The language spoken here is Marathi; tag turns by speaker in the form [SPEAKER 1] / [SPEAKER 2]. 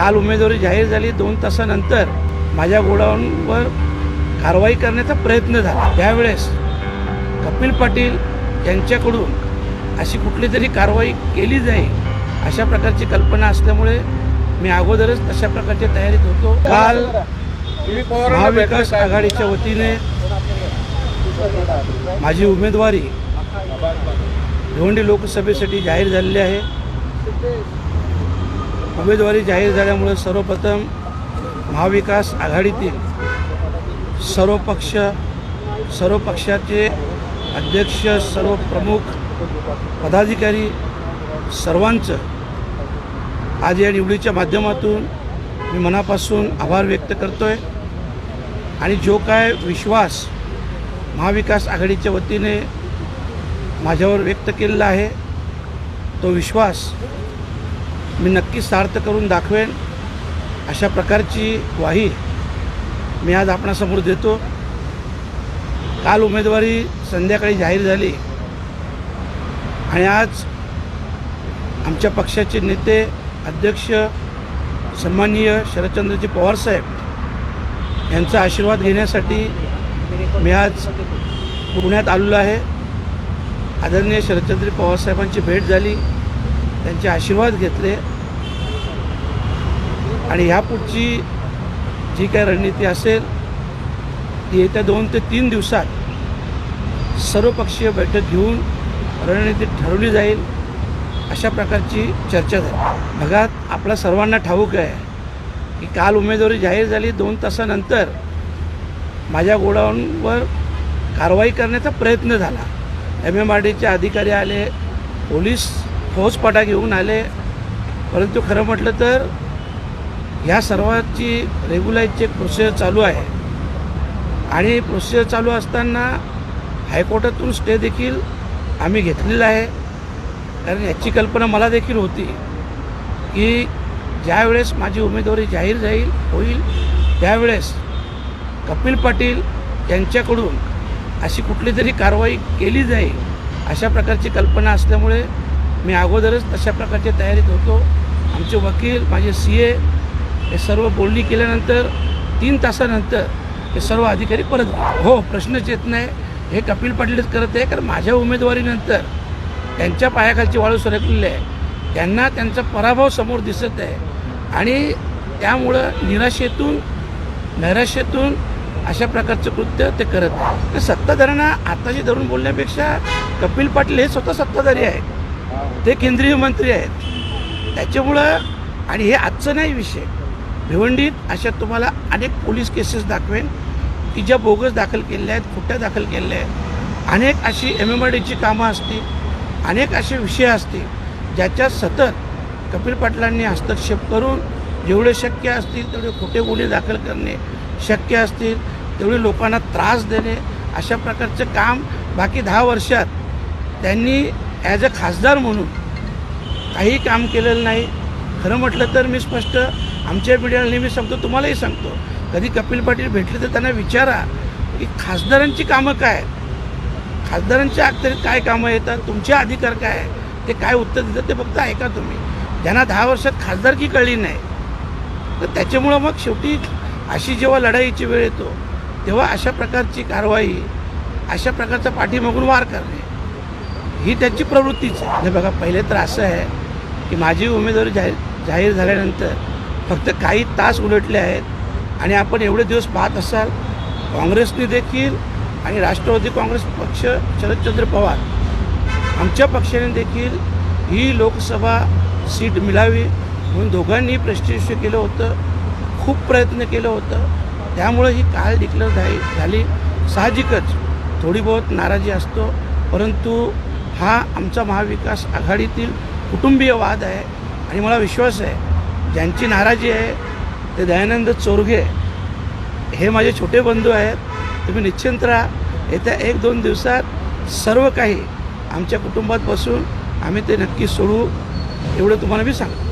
[SPEAKER 1] काल उमेदवारी जाहीर झाली. दोन तासानंतर माझ्या गोडाऊनवर कारवाई करण्याचा प्रयत्न झाला. त्यावेळेस कपिल पाटील यांच्याकडून अशी कुठली तरी कारवाई केली जाईल अशा प्रकारची कल्पना असल्यामुळे मी अगोदरच तशा प्रकारच्या तयारीत होतो. काल महाविकास आघाडीच्या वतीने माझी उमेदवारी भिवंडी लोकसभेसाठी जाहीर झालेली आहे. उमेदवारी जाहीर झाल्यामुळे सर्वप्रथम महाविकास आघाडीतील सर्व पक्ष सर्व पक्षाचे अध्यक्ष सर्व प्रमुख पदाधिकारी सर्वांचं आज या निवडीच्या माध्यमातून मी मनापासून आभार व्यक्त करतो आहे आणि जो काय विश्वास महाविकास आघाडीच्या वतीने माझ्यावर व्यक्त केलेला आहे तो विश्वास मी नक्कीच सार्थ करून दाखवेन. अशा प्रकारची ग्वाही मी आज आपणासमोर देतो. काल उमेदवारी संध्याकाळी जाहीर झाली. आणि आज आमच्या पक्षाचे नेते अध्यक्ष सन्माननीय शरदचंद्रजी पवारसाहेब यांचा आशीर्वाद घेण्यासाठी मी आज पुण्यात आलेलो आहे. आदरणीय शरदचंद्र पवारसाहेबांची भेट झाली. त्यांचे आशीर्वाद घेतले. आणि ह्यापुढची जी काय रणनीती असेल ती येत्या दोन ते तीन दिवसात सर्वपक्षीय बैठक घेऊन रणनीती ठरवली जाईल अशा प्रकारची चर्चा झाली. भागात आपल्या सर्वांना ठाऊक आहे की काल उमेदवारी जाहीर झाली दोन तासानंतर माझ्या गोडाऊनवर कारवाई करण्याचा प्रयत्न झाला. एम एम आर डीचे अधिकारी आले पोलीस फौजपाटा घेऊन आले परंतु खरं म्हटलं तर ह्या सर्वाची रेग्युलाईजचे प्रोसेस चालू आहे. आणि प्रोसेस चालू असताना हायकोर्टातून स्टे देखील आम्ही घेतलेला आहे. कारण याची कल्पना मला देखील होती की ज्यावेळेस माझी उमेदवारी जाहीर जाईल होईल त्यावेळेस कपिल पाटील यांच्याकडून अशी कुठली तरी कारवाई केली जाईल अशा प्रकारची कल्पना असल्यामुळे मी अगोदरच तशा प्रकारच्या तयारीत होतो. आमचे वकील माझे सी ए हे सर्व बोलणी केल्यानंतर तीन तासानंतर हे सर्व अधिकारी परत हो प्रश्नच येत नाही. हे कपिल पाटीलच करत आहे कारण माझ्या उमेदवारीनंतर त्यांच्या पायाखालची वाळू सरकलेली आहे. त्यांना त्यांचा पराभव समोर दिसत आहे. आणि त्यामुळं निराशेतून नैराश्यातून अशा प्रकारचं कृत्य ते करत आहे तर सत्ताधाऱ्यांना आताशी धरून बोलण्यापेक्षा कपिल पाटील हे स्वतः सत्ताधारी आहेत. ते केंद्रीय मंत्री आहेत. त्याच्यामुळं आणि हे आजचं नाही विषय. भिवंडीत अशा तुम्हाला अनेक पोलीस केसेस दाखवेन. की ज्या बोगस दाखल केलेल्या आहेत खोट्या दाखल केलेल्या आहेत. अनेक अशी एम एम आर डीची कामं असतील अनेक असे विषय असतील ज्याच्यात सतत कपिल पाटलांनी हस्तक्षेप करून जेवढे शक्य असतील तेवढे खोटे गुन्हे दाखल करणे शक्य असतील तेवढे लोकांना त्रास देणे अशा प्रकारचं काम बाकी दहा वर्षात त्यांनी ॲज अ खासदार म्हणून काही काम केलेलं नाही. खरं म्हटलं तर मी स्पष्ट आमच्या मीडियाला नेहमी सांगतो तुम्हालाही सांगतो. कधी कपिल पाटील भेटले तर त्यांना विचारा की खासदारांची कामं काय आहेत? खासदारांच्या अखत्यारीत काय कामं येतात? तुमचे अधिकार काय आहे ते काय उत्तर देतात ते फक्त ऐका तुम्ही. ज्यांना दहा वर्षात खासदारकी कळली नाही तर त्याच्यामुळं मग शेवटी अशी जेव्हा लढाईची वेळ येतो तेव्हा अशा प्रकारची कारवाई अशा प्रकारचा पाठीमागून वार करणे ही त्याची प्रवृत्तीच आहे. बघा पहिले तर असं आहे की माझी उमेदवारी जाहीर जाहीर झाल्यानंतर फक्त काही तास उलटले आहेत आणि आपण एवढे दिवस पाहत असाल काँग्रेसने देखील आणि राष्ट्रवादी काँग्रेस पक्ष शरदचंद्र पवार आमच्या पक्षाने देखील ही लोकसभा सीट मिळावी म्हणून दोघांनी प्रश्नविषय केलं होतं खूप प्रयत्न केलं होतं. त्यामुळं ही काल डिक्लेअर झाली झाली. साहजिकच थोडी बहुत नाराजी असतो परंतु हा आमचा महाविकास आघाडीतील कुटुंबीय वाद आहे आणि मला विश्वास आहे ज्यांची नाराजी आहे ते दयानंद चोरगे. हे माझे छोटे बंधू आहेत. तुम्ही निश्चिंत राहा. येत्या एक दोन दिवसात सर्व काही आमच्या कुटुंबात बसून आम्ही ते नक्की सोडू. एवढं तुम्हाला मी सांगतो.